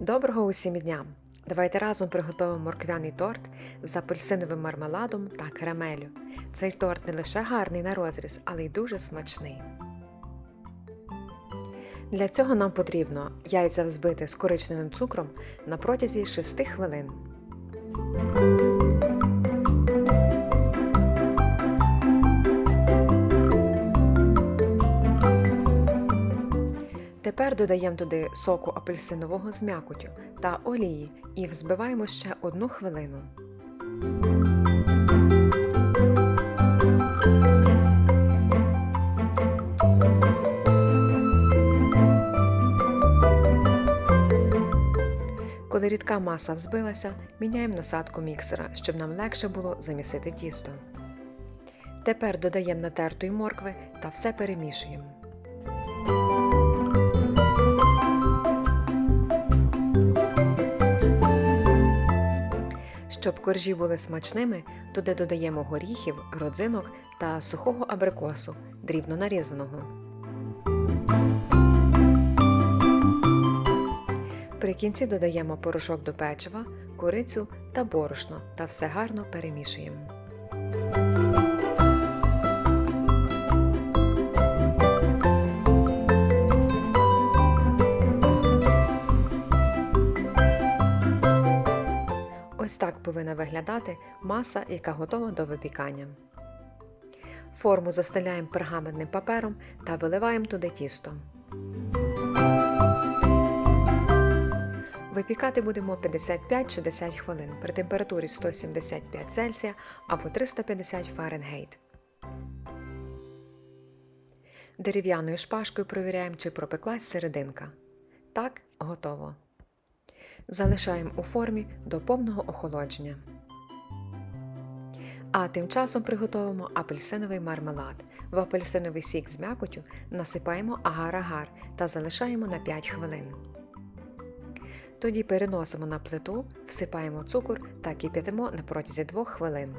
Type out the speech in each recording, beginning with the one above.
Доброго усім дня! Давайте разом приготуємо морквяний торт з апельсиновим мармеладом та карамелю. Цей торт не лише гарний на розріз, але й дуже смачний. Для цього нам потрібно яйця взбити з коричневим цукром на протязі 6 хвилин. Тепер додаємо туди соку апельсинового з м'якотю та олії і взбиваємо ще одну хвилину. Коли рідка маса взбилася, міняємо насадку міксера, щоб нам легше було замісити тісто. Тепер додаємо натертої моркви та все перемішуємо. Щоб коржі були смачними, туди додаємо горіхів, родзинок та сухого абрикосу, дрібно нарізаного. При кінці додаємо порошок до печива, курицю та борошно та все гарно перемішуємо. Ось так повинна виглядати маса, яка готова до випікання. Форму застеляємо пергаментним папером та виливаємо туди тісто. Випікати будемо 55-60 хвилин при температурі 175 Цельсія або 350 Фаренгейт. Дерев'яною шпажкою провіряємо, чи пропеклась серединка. Так, готово. Залишаємо у формі до повного охолодження. А тим часом приготуємо апельсиновий мармелад. В апельсиновий сік з м'якотю насипаємо агар-агар та залишаємо на 5 хвилин. Тоді переносимо на плиту, всипаємо цукор та кип'ятимо на протязі 2 хвилин.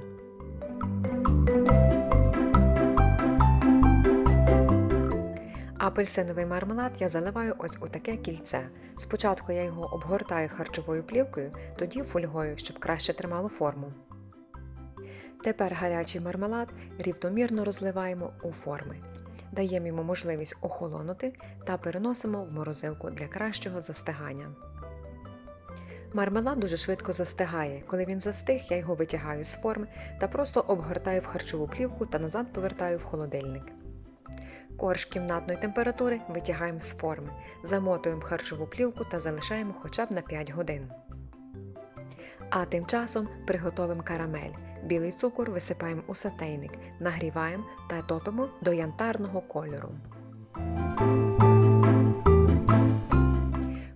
Апельсиновий мармелад я заливаю ось у таке кільце. Спочатку я його обгортаю харчовою плівкою, тоді фольгою, щоб краще тримало форму. Тепер гарячий мармелад рівномірно розливаємо у форми. Даємо йому можливість охолонути та переносимо в морозилку для кращого застигання. Мармелад дуже швидко застигає. Коли він застиг, я його витягаю з форми та просто обгортаю в харчову плівку та назад повертаю в холодильник. Корж кімнатної температури витягаємо з форми, замотуємо харчову плівку та залишаємо хоча б на 5 годин. А тим часом приготовимо карамель. Білий цукор висипаємо у сатейник, нагріваємо та топимо до янтарного кольору.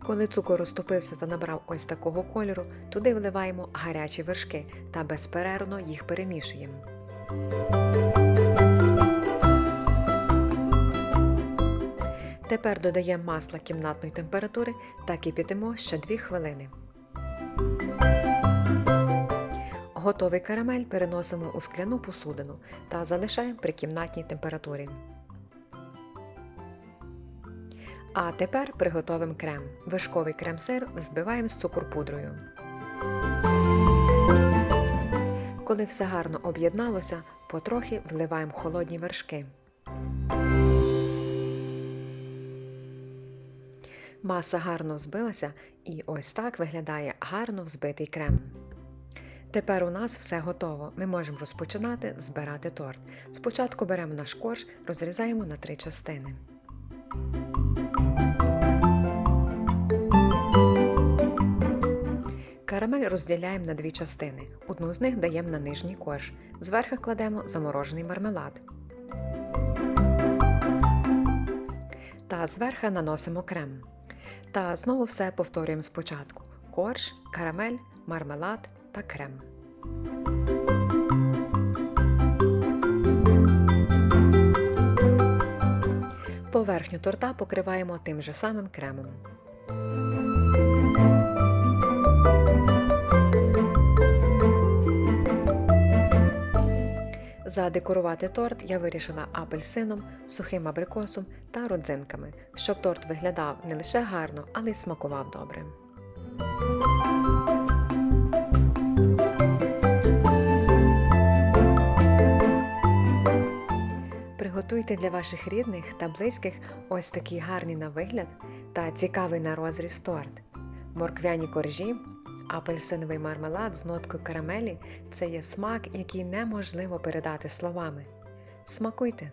Коли цукор розтопився та набрав ось такого кольору, туди вливаємо гарячі вершки та безперервно їх перемішуємо. Тепер додаємо масло кімнатної температури та кип'ятимо ще 2 хвилини. Готовий карамель переносимо у скляну посудину та залишаємо при кімнатній температурі. А тепер приготовимо крем. Вишковий крем-сир взбиваємо з цукор-пудрою. Коли все гарно об'єдналося, потрохи вливаємо холодні вершки. Маса гарно взбилася і ось так виглядає гарно взбитий крем. Тепер у нас все готово. Ми можемо розпочинати збирати торт. Спочатку беремо наш корж, розрізаємо на три частини. Карамель розділяємо на дві частини. Одну з них даємо на нижній корж. Зверху кладемо заморожений мармелад. Та зверху наносимо крем. Та знову все повторюємо спочатку: корж, карамель, мармелад та крем. Поверхню торта покриваємо тим же самим кремом. Задекорувати торт я вирішила апельсином, сухим абрикосом та родзинками, щоб торт виглядав не лише гарно, але й смакував добре. Приготуйте для ваших рідних та близьких ось такий гарний на вигляд та цікавий на розріз торт. Морквяні коржі, апельсиновий мармелад з ноткою карамелі це є смак, який неможливо передати словами. Смакуйте!